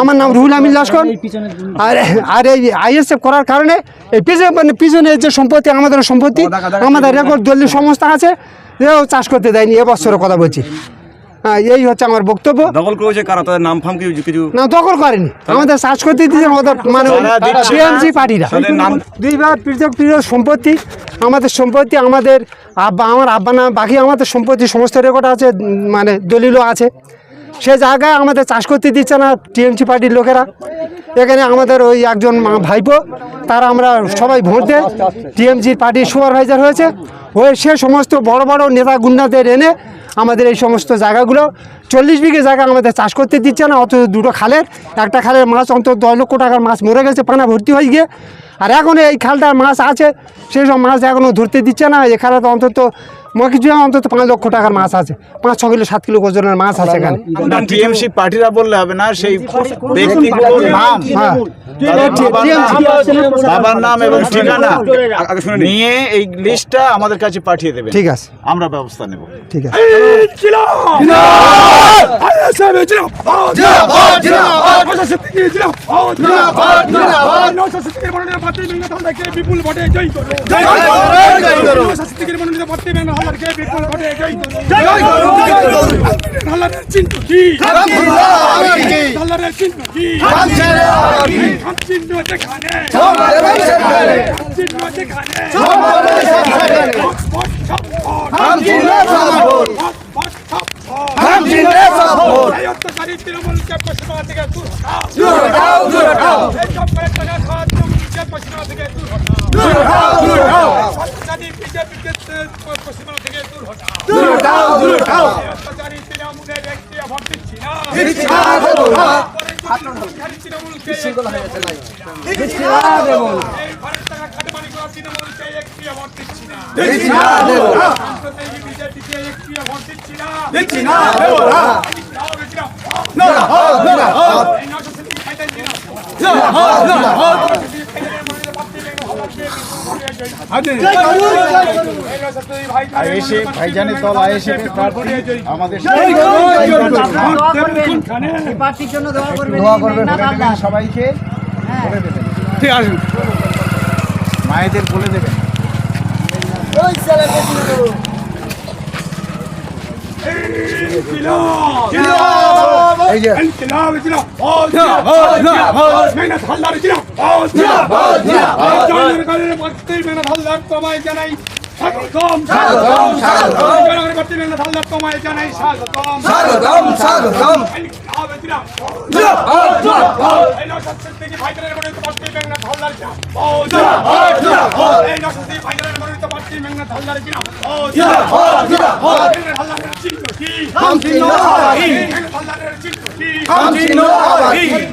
আমার নাম রুহুল আমিন লস্কর আর আর এই আইএসএফ করার কারণে এই পিছনে মানে পিছনে যে সম্পত্তি আমাদের সম্পত্তি আমাদের রেকর্ড দলীয় সংস্থা আছে। এও চাষ করতে দেয়নি এবছরের কথা বলছি। হ্যাঁ এই হচ্ছে আমার বক্তব্য। দখল করেছে কারা? তাদের নাম ফাম কিছু কিছু না দখল করেনি। আমাদের চাষ করতে দিয়েছে আমাদের মানে টিএমসি পার্টিরা। দুইবার পৃথক পৃথক সম্পত্তি আমাদের সম্পত্তি আমাদের আব্বা আমার আব্বা নাম বাকি আমাদের সম্পত্তি সমস্ত রেকর্ড আছে মানে দলিলও আছে। সে জায়গায় আমাদের চাষ করতে দিচ্ছে না টিএমসি পার্টির লোকেরা। এখানে আমাদের ওই একজন ভাইপো, তারা আমরা সবাই ভোট দেয় টিএমসি পার্টির সুপারভাইজার হয়েছে। হয়ে সে সমস্ত বড় বড় নেতা গুন্ডাদের এনে আমাদের এই সমস্ত জায়গাগুলো, চল্লিশ বিঘে জায়গা আমাদের চাষ করতে দিচ্ছে না অত দুটো খালের, একটা খালের মাছ অন্তত দশ লক্ষ টাকার মাছ মরে গেছে, পানা ভর্তি হয়ে গিয়ে। আর এখন এই খালটার মাছ আছে, সেই সব মাছ এখনও ধরতে দিচ্ছে না, এখানে তো অন্তত মকিজুয়া অন্তত পাঁচ লক্ষ টাকার মাছ আছে। পাঁচ ছ কিলো সাত কিলো ওজনের মাছ আছে এখানে। টিএমসি পার্টিরা বললে হবে না সেই ব্যক্তিগুলোর নাম। হ্যাঁ। বাবার নাম, এবং ঠিকানা আগে শুনে নিই। নিয়ে এই লিস্টটা আমাদের কাছে পাঠিয়ে দেবেন। ঠিক আছে। আমরা ব্যবস্থা নেব। ঠিক আছে। বিপুল ভোটে জয় করো শাস্তিকের মনোনীত প্রার্থী মেঘনা হালদারকে বিপুল ভোটে জয় করো হালদারের চিহ্ন কি হালদারের চিহ্ন কি চিহ্ন যেখানে চিহ্ন যেখানে ভোট, ভোট, সব ভোট। ভোট, ভোট, সব ভোট। এই অত্যাচারী তৃণমূলকে পশ্চিমবঙ্গ থেকে দূর হটাও। এই সব করে টাকা খাওয়া তৃণমূলকে পশ্চিমবঙ্গ থেকে দূর হটাও। অত্যাচারী বিজেপিকে পশ্চিমবঙ্গ থেকে দূর হটাও। এই অত্যাচারী তৃণমূলের একটি ভোট দিচ্ছি না। পরে অত্যাচারী তৃণমূলকে এই ভারত টাকা খাটমানি করা তৃণমূলকে একটি ভোট দিচ্ছি না। এই বিজেপিকে একটি ভোট দিচ্ছি না। এই নশো সিটি ফাইটার দিন। আইএসএ ভাইজানের দল আইএসএফ এর প্রার্থী আমাদের পার্টির দোয়া করবেন সবাইকে বলে দেবেন মায়েদের বলে দেবেন এই যে ইনকিলাব জিন্দাবাদ জিন্দাবাদ মেহনত হালদার তোমায় জানাই স্বাগতম স্বাগতম স্বাগতম। জনগণের প্রতি মেহনত হালদার তোমায় জানাই স্বাগতম স্বাগতম স্বাগতম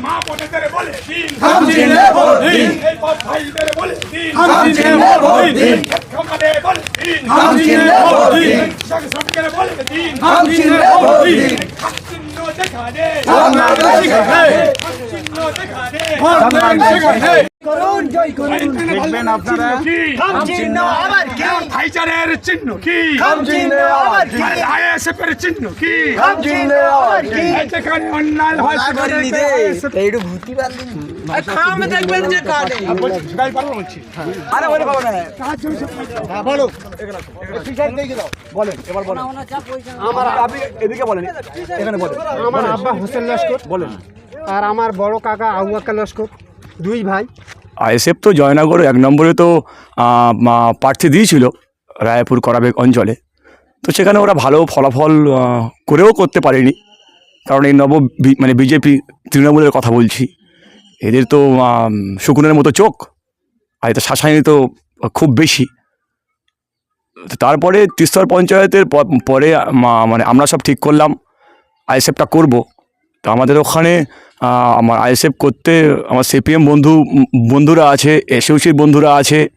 মা বোনেদের বলে দিন। হাম দিন বলে দিন। বলে দিন। হাম চিহ্ন ভোট দিন শিক্ষক শ্রমিকের বলে দিন হাম চিহ্ন ভোট দিন হাম চিহ্ন দেখা দে চিহ্ন দেখা দে দেখবেন আপনারা চিহ্ন আবার কি ভাইচারের চিহ্ন কি? চিহ্ন আবার কি? আইএসএফ এর চিহ্ন কি? চিহ্ন আবার কি? যেখানে অন্যায় হয় সেখানে ISF খামে দেখবেন যে কানে গাই পারব বলছি। আমার আব্বা হোসেন লস্কর বলেন। আর আমার বড় কাকা আউয়াক্কা লস্কর, দুই ভাই। আইএসএফ তো জয়নগর, এক নম্বরে তো প্রার্থী দিয়েছিল রায়পুর করাবেগ অঞ্চলে। তো সেখানে ওরা ভালো ফলাফল করেও করতে পারেনি। কারণ এই নব মানে বিজেপি তৃণমূলের কথা বলছি। এদের তো শকুনের মতো চোখ, আর এটা শাসানি তো খুব বেশি। তারপরে তিস্তর পঞ্চায়েতের পরে মানে আমরা সব ঠিক করলাম, আইএসএফটা করব। তো আমাদের ওখানে আমার আইএসএফ করতে আমার সিপিএম বন্ধু, বন্ধুরা আছে, এসইউসির বন্ধুরা আছে।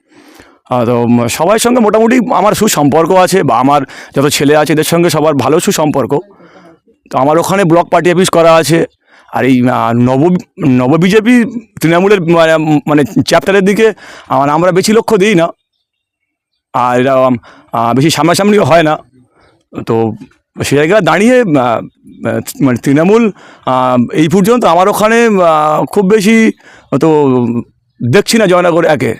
তো সবার সঙ্গে মোটামুটি আমার সুসম্পর্ক আছে বা আমার যত ছেলে আছে এদের সঙ্গে সবার ভালো সুসম্পর্ক। তো আমার ওখানে ব্লক পার্টি অফিস করা আছে। আর এই নব নব বিজেপি তৃণমূলের, মানে- মানে চ্যাপ্টারের দিকে আমার বেশি লক্ষ্য দিই না। আর এরা বেশি সামনাসামনিও হয় না। তো সে জায়গায় দাঁড়িয়ে মানে তৃণমূল এই পর্যন্ত আমার ওখানে খুব বেশি তো দেখছি না জয়নগর একে।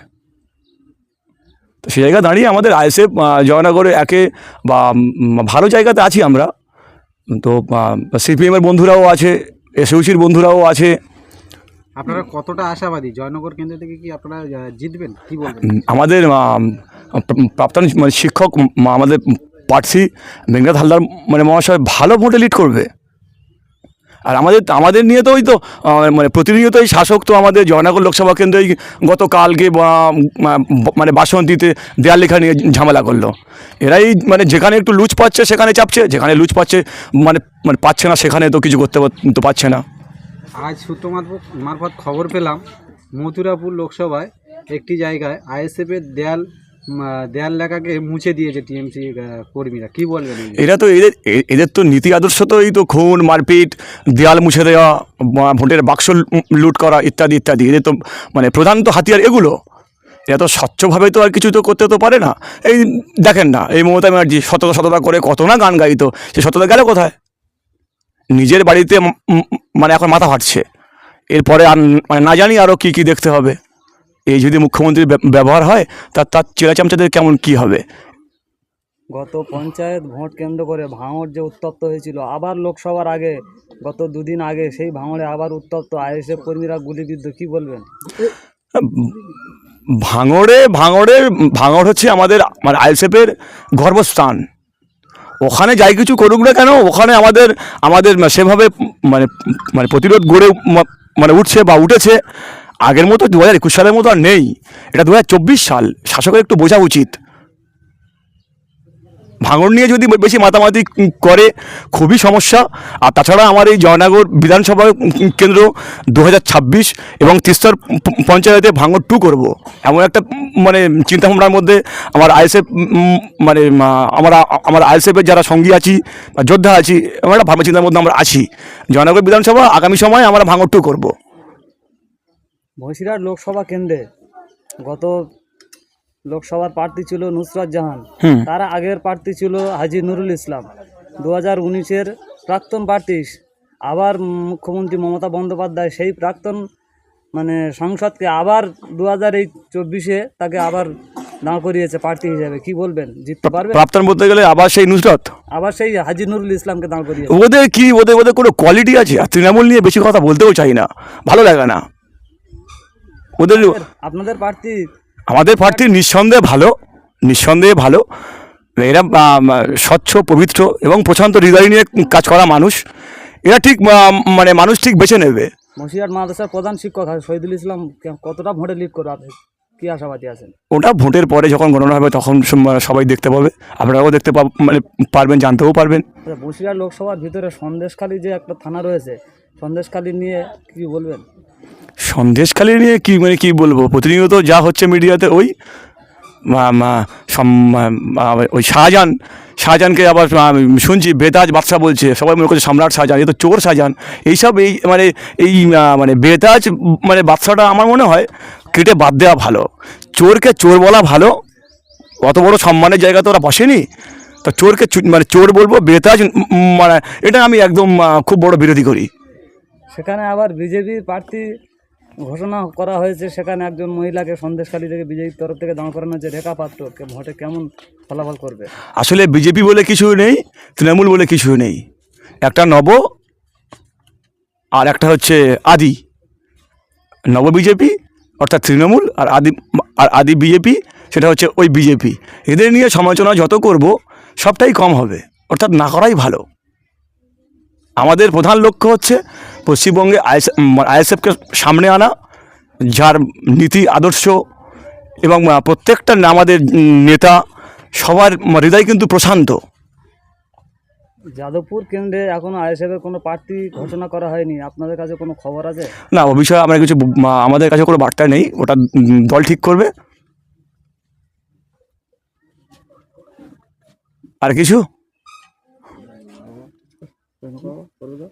তো সেই জায়গায় দাঁড়িয়ে আমাদের আইএসএফ জয়নগরে একে বা ভালো জায়গাতে আছি আমরা। তো সিপিএমের বন্ধুরাও আছে এসইউসির বন্ধুরাও আছে। আপনারা কতটা আশাবাদী? জয়নগর কেন্দ্র থেকে কি আপনারা জিতবেন? কি বলবেন? আমাদের আম, প্রাক্তন মানে শিক্ষক আমাদের প্রার্থী বেঙ্গনাথ হালদার মানে মহাশয় ভালো ভোটে লিড করবে। আর আমাদের আমাদের নিয়ে তো ওই তো মানে প্রতিনিয়তই শাসক তো আমাদের জয়নগর লোকসভা কেন্দ্রে গতকালকে মানে বাসন্তীতে দেয়াল লেখা নিয়ে ঝামেলা করল। এরাই মানে যেখানে একটু লুচ পাচ্ছে সেখানে চাপছে, যেখানে লুচ পাচ্ছে মানে মানে পাচ্ছে না সেখানে তো কিছু করতে তো পারছে না। আজ সূত্র মারফত খবর পেলাম, মথুরাপুর লোকসভায় একটি জায়গায় আইএসএফের দেয়াল দেয়াল লেখাকে মুছে দিয়েছে টিএমসি কর্মীরা। কি বলবেন এরা তো এদের এদের তো নীতি আদর্শ তো, এই তো খুন, মারপিট, দেয়াল মুছে দেওয়া ভোটের বাক্স লুট করা, ইত্যাদি ইত্যাদি। এদের তো মানে প্রধান তো হাতিয়ার এগুলো। এরা তো স্বচ্ছভাবে তো আর কিছু তো করতে তো পারে না। এই দেখেন না, এই মমতা ব্যানার্জি সততা সততা করে কত না গান গাইতো, সে সততা গেল কোথায়? নিজের বাড়িতে মানে এখন মাথা ফাটছে। এরপরে আর মানে না জানি আরও কী কী দেখতে হবে। এই যদি মুখ্যমন্ত্রীর ব্যবহার হয় তা তার চেরা চামচাদের কেমন কী হবে? গত পঞ্চায়েত ভোট কেন্দ্র করে ভাঙড় যে উত্তপ্ত হয়েছিল আবার লোকসভার আগে গত দুদিন আগে সেই ভাঙড়ে আবার উত্তপ্ত আইএসএফ কর্মীরা গুলিবিদ্ধ কি বলবেন? ভাঙড়ে ভাঙড়ের ভাঙড় হচ্ছে আমাদের মানে আইএসএফের গর্ভস্থান ওখানে যাই কিছু করুক না কেন ওখানে আমাদের আমাদের সেভাবে মানে মানে প্রতিরোধ গড়ে মানে উঠছে বা উঠেছে। আগের মতো দু হাজার একুশ সালের মতো আর নেই। এটা দু হাজার চব্বিশ সাল। শাসকের একটু বোঝা উচিত। ভাঙড় নিয়ে যদি বেশি মাতামাতি করে, খুবই সমস্যা। আর তাছাড়া আমার এই জয়নগর বিধানসভা কেন্দ্র দু হাজার ছাব্বিশ এবং তিস্তর পঞ্চায়েতে ভাঙড় টু করব। এমন একটা মানে চিন্তাভাবনার মধ্যে আমার আইএসএফ মানে আমরা আমার আইএসএফের যারা সঙ্গী আছি যোদ্ধা আছি একটা ভাবনা, চিন্তার মধ্যে আমরা আছি। জয়নগর বিধানসভা আগামী সময় আমরা ভাঙড় টু করব। বসিরহাট লোকসভা কেন্দ্রে গত লোকসভার প্রার্থী ছিল নুসরাত জাহান। তার আগের প্রার্থী ছিল হাজি নুরুল ইসলাম। দু হাজার উনিশের প্রাক্তন প্রার্থী আবার মুখ্যমন্ত্রী মমতা বন্দ্যোপাধ্যায় সেই প্রাক্তন মানে সংসদকে আবার দু হাজার এই চব্বিশে তাকে আবার দাঁড় করিয়েছে প্রার্থী হিসাবে। কি বলবেন? জিততে পারবে? প্রাক্তন বলতে গেলে আবার সেই নুসরত। আবার সেই হাজি নুরুল ইসলামকে দাঁড় করিয়েছে। ওদের কি ওদের ওদের কোনো কোয়ালিটি আছে? আর তৃণমূল নিয়ে বেশি কথা বলতেও চাই না। ভালো লাগে না। ওদের আপনাদের প্রার্থী আমাদের প্রার্থী নিঃসন্দেহে ভালো নিঃসন্দেহে ভালো। এরা স্বচ্ছ পবিত্র এবং প্রশান্ত হৃদয় নিয়ে কাজ করা মানুষ। এরা ঠিক মানে মানুষ ঠিক বেছে নেবে। মসিরহাট মাদ্রাসার প্রধান শিক্ষক শহীদুল ইসলাম কতটা ভোটে লিড করবে আপনি? কি আশাবাদী আছেন? ওটা ভোটের পরে যখন গণনা হবে তখন সবাই দেখতে পাবে। আপনারাও দেখতে পাব মানে পারবেন জানতেও পারবেন। আচ্ছা, বসিরহাট লোকসভার ভিতরে সন্দেশখালী যে একটা থানা রয়েছে সন্দেশখালী নিয়ে কি বলবেন? সন্দেশখালি নিয়ে কি মানে কি বলব? প্রতিনিয়ত যা হচ্ছে মিডিয়াতে ওই ওই শাহজাহান, শাহজাহানকে আবার শুনছি, বেতাজ বাদশাহ বলছে, সবাই মনে করছে সম্রাট শাহজাহান, এ তো চোর শাহজাহান। এইসব এই মানে এই মানে বেতাজ মানে বাদশাটা আমার মনে হয় কেটে বাদ দেওয়া ভালো। চোরকে চোর বলা ভালো, অত বড় সম্মানের জায়গা তো ওরা বসেনি। তো চোরকে মানে চোর বলব, বেতাজ মানে এটা আমি একদম খুব বড় বিরোধী করি। সেখানে আবার বিজেপির প্রার্থী ঘোষণা করা হয়েছে সেখানে একজন মহিলাকে সন্দেশখালী থেকে বিজেপির তরফ থেকে দাঁড় করানো হচ্ছে রেখা পাত্র ভোটে কেমন ফলাফল করবে? আসলে বিজেপি বলে কিছু নেই, তৃণমূল বলে কিছু নেই। একটা নব আর একটা হচ্ছে আদি। নব বিজেপি, অর্থাৎ তৃণমূল, আর আদি আর আদি বিজেপি, সেটা হচ্ছে ওই বিজেপি। এদের নিয়ে সমালোচনা যত করব, সবটাই কম হবে, অর্থাৎ না করাই ভালো। আমাদের প্রধান লক্ষ্য হচ্ছে পশ্চিমবঙ্গে আইএস আইএসএফকে সামনে আনা যার নীতি আদর্শ এবং প্রত্যেকটা আমাদের নেতা সবার হৃদয় কিন্তু প্রশান্ত। যাদবপুর কেন্দ্রে এখনও আইএসএফের কোনো প্রার্থী ঘোষণা করা হয়নি। আপনাদের কাছে কোনো খবর আছে? না ও বিষয়ে আমরা কিছু আমাদের কাছে কোনো বার্তা নেই। ওটা দল ঠিক করবে। আর কিছু? করবে